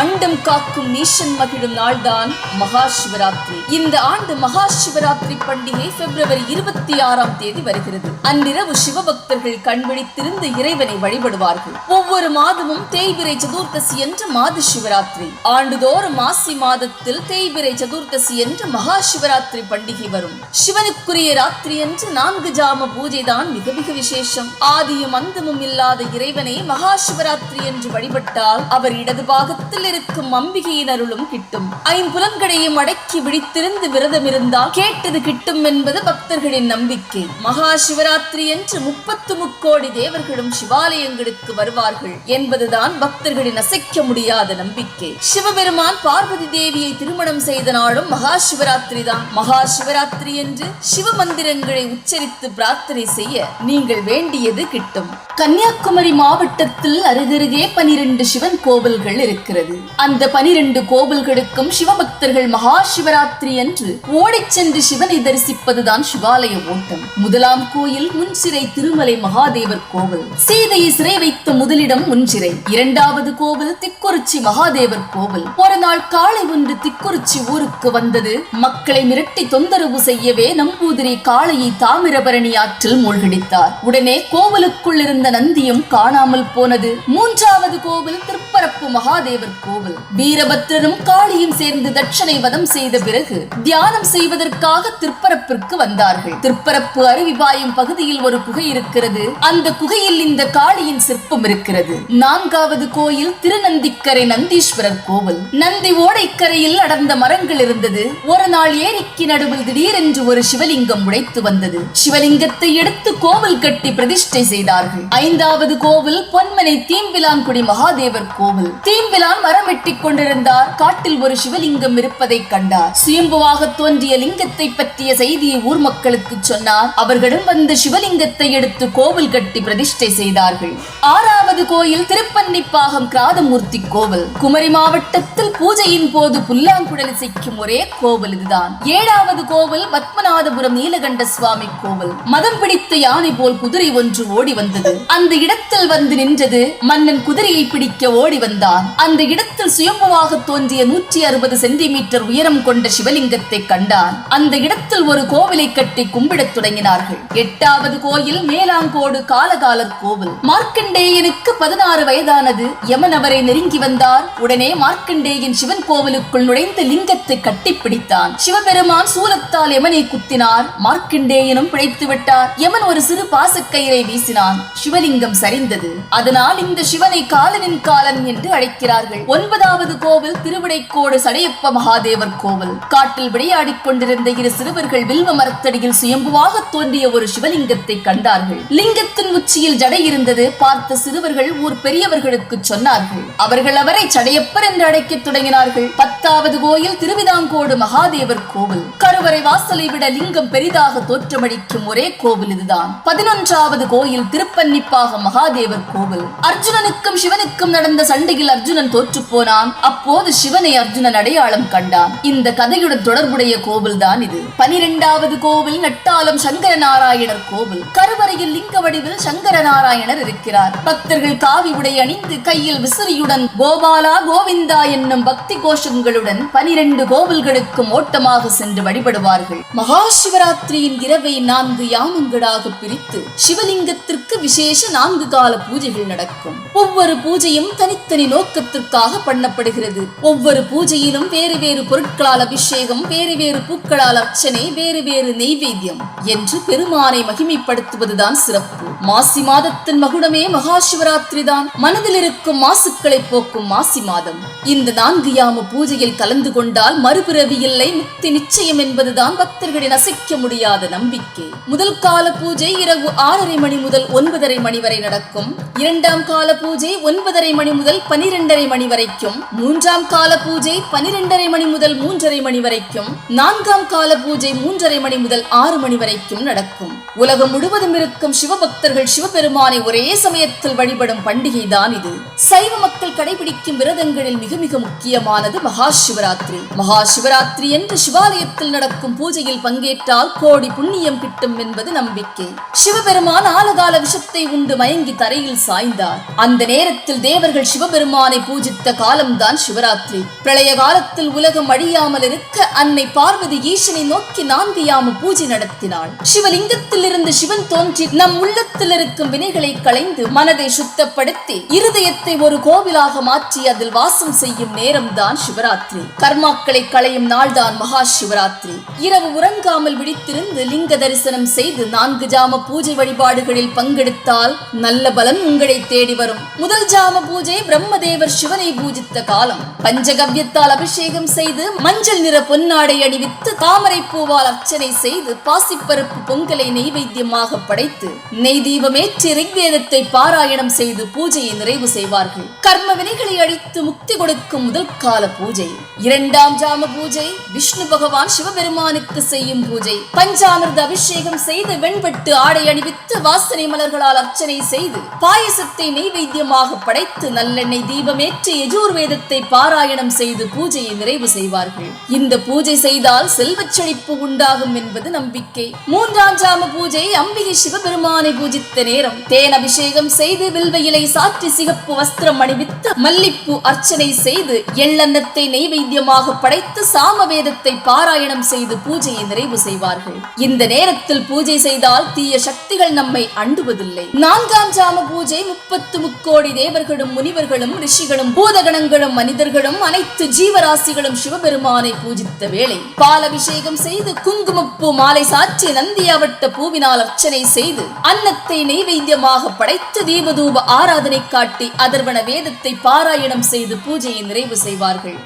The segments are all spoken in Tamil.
அண்டம் காக்கும் நீஷன் மகிழும் நாள்தான் மகா சிவராத்திரி இந்த ஆண்டு மகா சிவராத்திரி பண்டிகை பிப்ரவரி இருபத்தி ஆறாம் தேதி வருகிறது. அன்றிரவு சிவபக்தர்கள் கண்விழித்திருந்து இறைவனை வழிபடுவார்கள். ஒவ்வொரு மாதமும் தேய்பிரை சதுர்த்தசி என்ற மாத சிவராத்திரி ஆண்டுதோறும் மாசி மாதத்தில் தேய்பிரை சதுர்த்தசி என்ற மகா சிவராத்திரி பண்டிகை வரும். சிவனுக்குரிய ராத்திரி என்று நான்கு ஜாம பூஜை தான் மிக மிக விசேஷம். ஆதியும் அந்தமும் இல்லாத இறைவனை மகா சிவராத்திரி என்று வழிபட்டால் அவர் இடது பாகத்தில் இருக்கும் அம்பிகையின் அருளும் கிட்டும். ஐம்புலன்களையும் அடக்கி விழித்திருந்து விரதம் இருந்தால் கேட்டது கிட்டும் என்பது பக்தர்களின் நம்பிக்கை. மகா சிவராத்திரி என்று முப்பத்து முக்கோடி தேவர்களும் சிவாலயங்களுக்கு வருவார்கள் என்பதுதான் பக்தர்களின் அசைக்க முடியாத நம்பிக்கை. சிவபெருமான் பார்வதி தேவியை திருமணம் செய்த நாளும் மகா சிவராத்திரி தான். மகா சிவராத்திரி என்று சிவ மந்திரங்களை உச்சரித்து பிரார்த்தனை செய்ய நீங்கள் வேண்டியது கிட்டும். கன்னியாகுமரி மாவட்டத்தில் அருகருகே பனிரெண்டு சிவன் கோவில்கள் இருக்கிறது. அந்த பனிரெண்டு கோவில்களுக்கும் சிவபக்தர்கள் மகா சிவராத்திரி என்று ஓடிச் சென்று சிவனை தரிசிப்பதுதான் சிவாலய ஓட்டம். முதலாம் கோயில் முன்சிறை திருமலை மகாதேவர் கோவில். சீதையை சிறை வைத்த முதலிடம் முன்சிறை. இரண்டாவது கோவில் திக்குறிச்சி மகாதேவர் கோவில். ஒரு நாள் காலை ஒன்று திக்குறிச்சி ஊருக்கு வந்தது. மக்களை மிரட்டி தொந்தரவு செய்யவே நம்பூதிரி காளையை தாமிரபரணி ஆற்றில் மூழ்கடித்தார். உடனே கோவிலுக்குள் இருந்த நந்தியும் காணாமல் போனது. மூன்றாவது கோவில் திருப்பரப்பு மகாதேவர் கோவில். வீரபத்ரனும் காளியும் சேர்ந்து தட்சணை வதம் செய்த பிறகு தியானம் செய்வதற்காக திருப்பரப்பிற்கு வந்தார்கள். திருப்பரப்பு அருவி பாயும் பகுதியில் ஒரு குகை இருக்கிறது. அந்த குகையில் இந்த காளியின் சிற்பம் இருக்கிறது. நான்காவது கோயில் திருநந்திக்கரை நந்தீஸ்வரர் கோவில். நந்தி ஓடைக்கரையில் அடர்ந்த மரங்கள் இருந்தது. ஒரு நாள் ஏரிக்கு நடுவில் திடீரென்று ஒரு சிவலிங்கம் உழைத்து வந்தது. சிவலிங்கத்தை எடுத்து கோவில் கட்டி பிரதிஷ்டை செய்தார்கள். ஐந்தாவது கோவில் பொன்மனை தீம்பிலான்குடி மகாதேவர் கோவில். தீம்பிலான் மரம் வெட்டி கொண்டிருந்தார். காட்டில் ஒரு சிவலிங்கம் இருப்பதை கண்டார். சுயம்புவாக தோன்றிய லிங்கத்தை பற்றிய செய்தியை ஊர் மக்களுக்கு சொன்னார். அவர்களும் வந்து சிவலிங்கத்தை எடுத்து கோவில் கட்டி பிரதிஷ்டை செய்தார்கள். ஆறாவது கோயில் திருப்பன்னிப்பாகம் கிராதமூர்த்தி கோவில். குமரி மாவட்டத்தில் பூஜையின் போது புல்லாங்குழல் இசைக்கும் ஒரே கோவில் இதுதான். ஏழாவது கோவில் பத்மநாதபுரம் நீலகண்ட சுவாமி கோவில். மதம் பிடித்த யானை போல் குதிரை ஒன்று ஓடி வந்தது. அந்த இடத்தில் வந்து நின்றது மன்னன் குதிரையை பிடிக்க ஓடி வந்தான். அந்த இடத்தில் சுயம்புவாக தோன்றிய நூற்றி அறுபது சென்டிமீட்டர் உயரம் கொண்ட சிவலிங்கத்தை கண்டான் அந்த இடத்தில் ஒரு கோவிலை கட்டி கும்பிடத் தொடங்கினார்கள். எட்டாவது கோயில் மேலாங்கோடு காலகாலர் கோவில். மார்க்கண்டேயனுக்கு பதினாறு வயதானது யமன் அவரை நெருங்கி வந்தார். உடனே மார்க்கண்டேயன் சிவன் கோவிலுக்குள் நுழைந்து லிங்கத்தை கட்டிப்பிடித்தான். சிவபெருமான் சூலத்தால் யமனை குத்தினார். மார்க்கண்டேயனும் பிழைத்து விட்டார். யமன் ஒரு சிறு பாசக்கயிறை வீசினான். சிவலிங்கம் சரிந்தது. அதனால் இந்த சிவனை காலனின் காலன் என்று அழைக்கிறார்கள். ஒன்பதாவது கோவில் திருவிடைக்கோடு சடையப்ப மகாதேவர் கோவில். காட்டில் விளையாடிக் கொண்டிருந்த இரு சிறுவர்கள் வில்வ மரத்தடியில் சுயம்புவாக தோன்றிய ஒரு சிவலிங்கத்தை கண்டார்கள். லிங்கத்தின் உச்சியில் ஜடை இருந்தது பார்த்த சிறுவர்கள் ஊர் பெரியவர்களுக்கு சொன்னார்கள். அவர்கள் அவரை சடையப்பர் என்று அழைக்கத் தொடங்கினார்கள். பத்தாவது கோயில் திருவிதாங்கோடு மகாதேவர் கோவில். கருவறை வாசலை விட லிங்கம் பெரிதாக தோற்றமளிக்கும் ஒரே கோவில் இதுதான். பதினொன்றாவது கோயில் திருப்பன்னிப்பாக மகாதேவர் கோவில். அர்ஜுனனுக்கும் சிவனுக்கும் நடந்த சண்டையில் அர்ஜுனன் தோற்று போனான். அப்போது சிவனை அர்ஜுனன் அடையாளம் கண்டான். இந்த கதையுடன் தொடர்புடைய கோவில் தான் இது. பனிரெண்டாவது கோவில் நட்டாலம் சங்கர நாராயணர் கோவில். கருவறையில் லிங்க வடிவில் சங்கர நாராயணர் இருக்கிறார். பக்தர்கள் காவி உடை அணிந்து கையில் விசிறியுடன் கோபாலா கோவிந்தா என்னும் பக்தி கோஷங்களுடன் பனிரெண்டு கோவில்களுக்கும் ஓட்டமாக சென்று வழிபடுவார்கள். மகா சிவராத்திரியின் இரவை நான்கு யாமங்களாக பிரித்து சிவலிங்கத்திற்கு விசேஷ நான்கு கால பூஜைகள் நடக்கும். ஒவ்வொரு பூஜையும் தனித்தனி நோக்கத்திற்காக விதமாக பண்ணப்படுகிறது. ஒவ்வொரு பூஜையிலும் வேறு வேறு பொருட்களால் அபிஷேகம் வேறு வேறு பூக்களால் அர்ச்சனை வேறு வேறு நெய்வேத்தியம் என்று பெருமானை மகிமைப்படுத்துவதுதான் சிறப்பு. மாசி மாதத்தின் மகுடமே மகா சிவராத்திரி தான். மனதில் இருக்கும் மாசுக்களை போக்கும் மாசி மாதம். இந்த நான்கு யாம பூஜையில் கலந்து கொண்டால் மறுபிறவி இல்லை முக்தி நிச்சயம் என்பதுதான் பக்தர்களின் அசைக்க முடியாத நம்பிக்கை. முதல் கால பூஜை இரவு ஆறரை மணி முதல் ஒன்பதரை மணி வரை நடக்கும். இரண்டாம் கால பூஜை ஒன்பதரை மணி முதல் பனிரெண்டரை மணி வரைக்கும் மூன்றாம் கால பூஜை பனிரெண்டரை மணி முதல் மூன்றரை மணி வரைக்கும் நான்காம் கால பூஜை மூன்றரை மணி முதல் ஆறு மணி வரைக்கும் நடக்கும். உலகம் முழுவதும் இருக்கும் சிவபக்தர்கள் சிவபெருமானை ஒரே சமயத்தில் வழிபடும் பண்டிகை தான் இது. சைவ மக்கள் கடைபிடிக்கும் விரதங்களில் மிக மிக முக்கியமானது மகா சிவராத்திரி மகா சிவராத்திரி என்று சிவாலயத்தில் நடக்கும் பூஜையில் பங்கேற்றால் கோடி புண்ணியம் கிட்டும் என்பது நம்பிக்கை. சிவபெருமான் ஆலகால விஷத்தை உண்டு மயங்கி தரையில் சாய்ந்தார். அந்த நேரத்தில் தேவர்கள் சிவபெருமானை பூஜித்து காலம்தான் சிவராத்திரி. பிரளய காலத்தில் உலகம் அழியாமல் இருக்க அன்னை பார்வதி ஈசனை நோக்கி நான்கு பூஜை நடத்தினாள். சிவலிங்கத்தில் இருந்து சிவன் தோன்றி நம் உள்ளத்தில் இருக்கும் வினைகளை களைந்து மனதை சுத்தப்படுத்தி இருதயத்தை ஒரு கோவிலாக மாற்றி அதில் வாசம் செய்யும் நேரம்தான் சிவராத்திரி. கர்மாக்களை களையும் நாள்தான் மகா சிவராத்திரி. இரவு உறங்காமல் விழித்திருந்து லிங்க தரிசனம் செய்து நான்கு ஜாம பூஜை வழிபாடுகளில் பங்கெடுத்தால் நல்ல பலன் உங்களை தேடி வரும். முதல் ஜாம பூஜை பிரம்மதேவர் சிவனை பூஜித்த காலம். பஞ்சகவ்யத்தால் அபிஷேகம் செய்து மஞ்சள் நிற பொன்னாடை அணிவித்து தாமரை பூவால் அர்ச்சனை செய்து பாசிப்பருப்பு பொங்கலை நெய்வேத்தியமாக படைத்து நெய் தீபமேற்றி ரிக்வேதத்தை பாராயணம் செய்து பூஜையை நிறைவு செய்வார்கள். கர்ம வினைகளை அழித்து முக்தி கொடுக்கும் முதல் கால பூஜை. இரண்டாம் ஜாம பூஜை விஷ்ணு பகவான் சிவபெருமானுக்கு செய்யும் பூஜை. பஞ்சாமிர்த அபிஷேகம் செய்து வெண்பட்டு ஆடை அணிவித்து வாசனை மலர்களால் அர்ச்சனை செய்து பாயசத்தை நெய்வேத்தியமாக படைத்து நல்லெண்ணெய் தீபமேற்றி யஜூர்வேதத்தை பாராயணம் செய்து பூஜையை நிறைவு செய்வார்கள். இந்த பூஜை செய்தால் செல்வச் செழிப்பு உண்டாகும் என்பது நம்பிக்கை. மூன்றாம் ஜாம பூஜை அம்பிகை சிவபெருமானை பூஜித்த நேரம். தேன் அபிஷேகம் செய்து வில்வ இலை சாற்றி சிகப்பு வஸ்திரம் அணிவித்து மல்லிப்பூ அர்ச்சனை செய்து எள்ளெண்ணத்தை நெய்வேத்தியமாக படைத்து சாமவேதத்தை பாராயணம் செய்து பூஜையை நிறைவு செய்வார்கள். இந்த நேரத்தில் பூஜை செய்தால் தீய சக்திகள் நம்மை அண்டுவதில்லை. நான்காம் ஜாம பூஜை முப்பத்து முக்கோடி தேவர்களும் முனிவர்களும் ரிஷிகளும் பூதகணங்களும் மனிதர்களும் அனைத்து ஜீவராசிகளும் சிவபெருமானை பூஜித்த வேளை. பால் அபிஷேகம் செய்து குங்குமப்பூ மாலை சாற்றி நந்தியாவட்ட பூவினால் அர்ச்சனை செய்து அன்னத்தை நெய்வேத்தியமாக படைத்து தீபதூப ஆராதனை காட்டி அதர்வன வேதத்தை பாராயணம் செய்து பூஜையை நிறைவு செய்வார்கள்.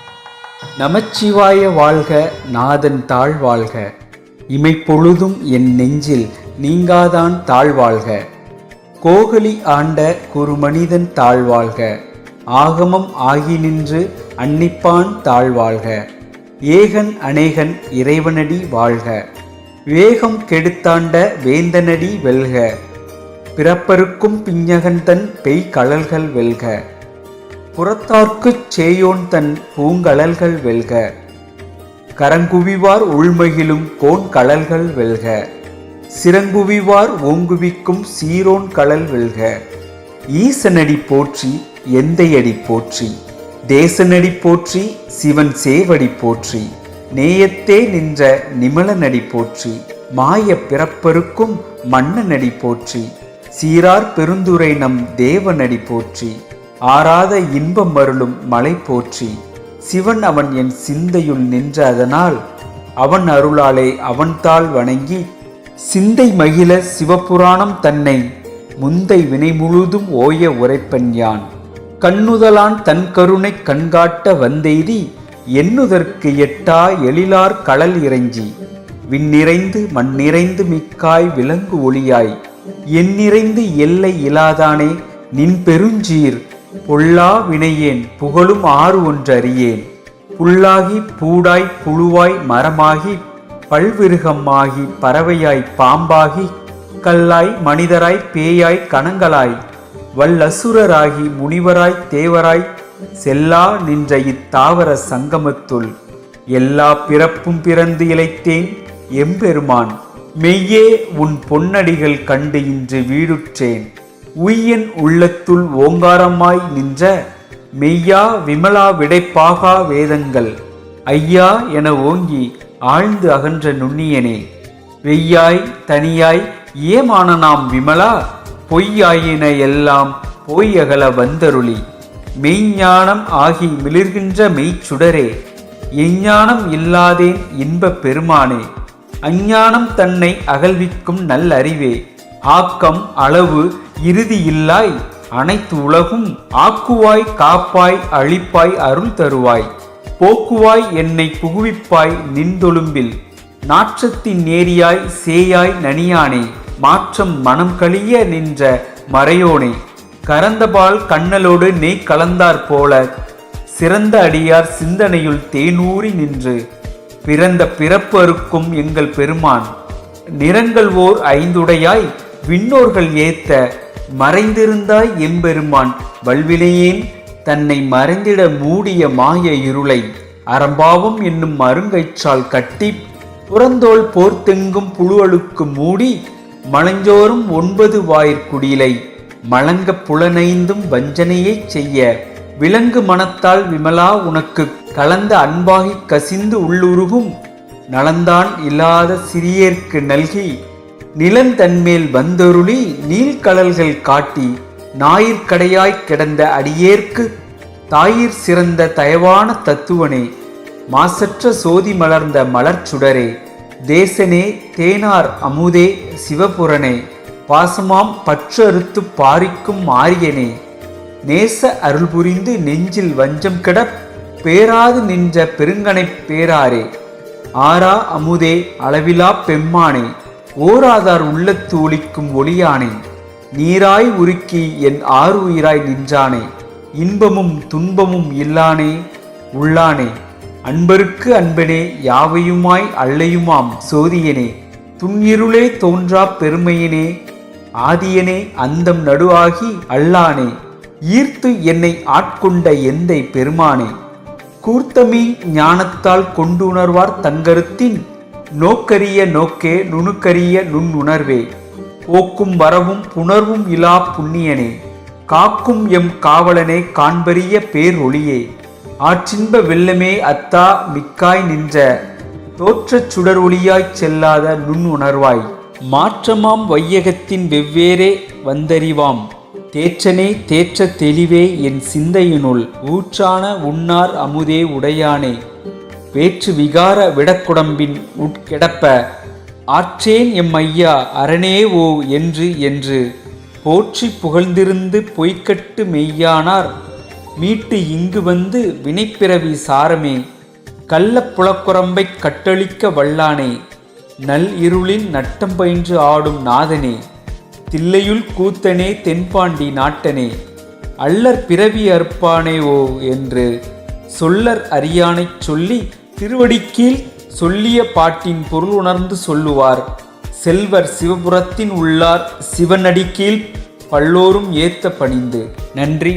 நமச்சிவாய வாழ்க நாதன் தாழ் வாழ்க. இமைப்பொழுதும் என் நெஞ்சில் நீங்காதான் தாழ்வாழ்க கோகலி ஆண்ட குருமனிதன் தாழ்வாழ்க ஆகமம் ஆகி நின்று அன்னிப்பான் தாழ்வாழ்க ஏகன் அநேகன் இறைவனடி வாழ்க. வேகம் கெடுத்தாண்ட வேந்தனடி வெல்க. பிறப்பருக்கும் பிஞ்சகன் பெய் கழல்கள் வெல்க. புறத்தார்க்குச் சேயோன் தன் பூங்கழல்கள் வெல்க. கரங்குவிவார் உள்மகிழும் கோன் கழல்கள் வெல்க. சிறங்குவிவார் ஓங்குவிக்கும் சீரோன் கழல் வெல்க. ஈசனடி போற்றி எந்தையடி போற்றி தேசனடி போற்றி சிவன் சேவடி போற்றி நேயத்தே நின்ற நிமலனடி போற்றி மாய பிறப்பருக்கும் மன்னனடி போற்றி சீரார் பெருந்துரை நம் தேவனடி போற்றி ஆராத இன்பம் அருளும் மலை போற்றி சிவன் அவன் என் சிந்தையுள் நின்ற அதனால் அவன் அருளாலே அவன்தாள் வணங்கி சிந்தை மகிழ சிவபுராணம் தன்னை முந்தை வினை முழுதும் ஓய உரைப்பன் யான். கண்ணுதலான் தன் கருணை கண்காட்ட வந்தெய்தி எண்ணுதற்கு எட்டா எழிலார் கடல் இறைஞ்சி. விண்ணிறைந்து மண்ணிறைந்து மிக்காய் விலங்கு ஒளியாய். எண்ணிறைந்து எல்லை இலாதானே நின் பெருஞ்சீர் பொல்லா வினையேன் புகழும் ஆறு ஒன்றறியேன். புல்லாகி பூடாய் புழுவாய் மரமாகி பல்விருகமாகி பறவையாய் பாம்பாகி கல்லாய் மனிதராய் பேயாய் கணங்களாய். வல்லசுரராகி முனிவராய் தேவராய் செல்லா நின்ற இத்தாவர சங்கமத்துள் எல்லா பிறப்பும் பிறந்து இழைத்தேன் எம்பெருமான். மெய்யே உன் பொன்னடிகள் கண்டு இன்று வீடுற்றேன். உய்யன் உள்ளத்துள் ஓங்காரமாய் நின்ற மெய்யா விமலா விடைப்பாகா வேதங்கள். ஐயா என ஓங்கி ஆழ்ந்து அகன்ற நுண்ணியனே. வெய்யாய் தனியாய் ஏமான நாம் விமலா பொய்யாயின எல்லாம் பொய் அகல வந்தருளி. மெய்ஞானம் ஆகி மிளிர்கின்ற மெய்ச்சுடரே எஞ்ஞானம் இல்லாதேன் இன்பப் பெருமானே அஞ்ஞானம் தன்னை அகழ்விக்கும் நல்லறிவே ஆக்கம் அளவு இறுதி இல்லாய் அனைத்து உலகும் ஆக்குவாய் காப்பாய் அழிப்பாய் அருள் தருவாய். போக்குவாய் என்னை புகுவிப்பாய் நின்றொழும்பில் நாற்றத்தின் நேரியாய் சேயாய் நனியானே. மாற்றம் மனம் கழிய நின்ற மறையோனே கரந்தபால் கண்ணலோடு நெய் கலந்தாற் போல சிறந்த அடியார் சிந்தனையுள் தேனூறி நின்று பிறந்த பிறப்பு அறுக்கும் எங்கள் பெருமான். நிறங்கள் ஓர் ஐந்துடையாய் விண்ணோர்கள் ஏத்த மறைந்திருந்தாய் எம்பெருமான் வல்வினையேன் தன்னை மறைந்திட மூடிய மாய இருளை அறம்பாவம் என்னும் மருங்கயிற்றால் கட்டி புறந்தோல் போர்த்தெங்கும் புழுவழுக்கு மூடி மலஞ்சோறும் ஒன்பது வாயிற்குடிலை மலங்க புலனைந்தும் வஞ்சனையைச் செய்ய விலங்கு மனத்தால் விமலா உனக்கு கலந்த அன்பாகிக் கசிந்து உள்ளுருகும். நலந்தான் இல்லாத சிறியர்க்கு நல்கி நிலந்தன்மேல் வந்தொருளி நீள்கடல்கள் காட்டி ஞாயிற்கடையாய் கிடந்த அடியேற்கு தாயிற் சிறந்த தயவான தத்துவனே மாசற்ற சோதி மலர்ந்த மலர்ச்சுடரே தேசனே தேனார் அமுதே சிவபுரனே பாசமாம் பற்றறுத்து பாரிக்கும் மாரியனே. நேச அருள் புரிந்து நெஞ்சில் வஞ்சம் கிட பேராது நின்ற பெருங்கனைப் பேராரே. ஆரா அமுதே அளவிலா பெம்மானே ஓராதார் உள்ளத்து ஒளிக்கும் ஒளியானே. நீராய் உருக்கி என் ஆறு உயிராய் நின்றானே. இன்பமும் துன்பமும் இல்லானே உள்ளானே. அன்பருக்கு அன்பனே யாவையுமாய் அல்லையுமாம் சோதியனே. துன்னிருளே தோன்றா பெருமையனே ஆதியனே அந்தம் நடுவாகி அல்லானே. ஈர்த்து என்னை ஆட்கொண்ட எந்தை பெருமானே. கூர்த்தமி ஞானத்தால் கொண்டுணர்வார் தங்கருத்தின் நோக்கரிய நோக்கே நுணுக்கரிய நுண்ணுணர்வே. போக்கும் வரவும் புணர்வும் இலா புண்ணியனே. காக்கும் எம் காவலனே காண்பரிய பேரொளியே ஆற்றின்ப வெள்ளமே அத்தா மிக்காய் நின்ற தோற்றச் சுடர் ஒளியாய்ச் செல்லாத நுண் உணர்வாய் மாற்றமாம் வையகத்தின் வெவ்வேறே வந்தறிவாம். தேற்றனே தேற்ற தெளிவே என் சிந்தையினுள் ஊற்றான உன்னார் அமுதே உடையானே. வேற்று விகார விடக்குடம்பின் உட்கிடப்ப ஆற்றேன் எம் ஐயா அரணே ஓ என்று என்று. போற்றி புகழ்ந்திருந்து பொய்க்கட்டு மெய்யானார் மீட்டு இங்கு வந்து வினைப்பிறவி சாரமே. கள்ள புலக்குரம்பைக் கட்டளிக்க வல்லானே. நல் இருளின் நட்டம் பயின்று ஆடும் நாதனே. தில்லையுள் கூத்தனே தென்பாண்டி நாட்டனே. அல்லர் பிறவி அற்பானே ஓ என்று சொல்லர் அறியானைச் சொல்லி திருவடிக்கீழ் சொல்லிய பாட்டின் பொருள் உணர்ந்து சொல்லுவார். செல்வர் சிவபுரத்தின் உள்ளார் சிவனடிக்கீழ் பல்லோரும் ஏத்த பணிந்து. நன்றி.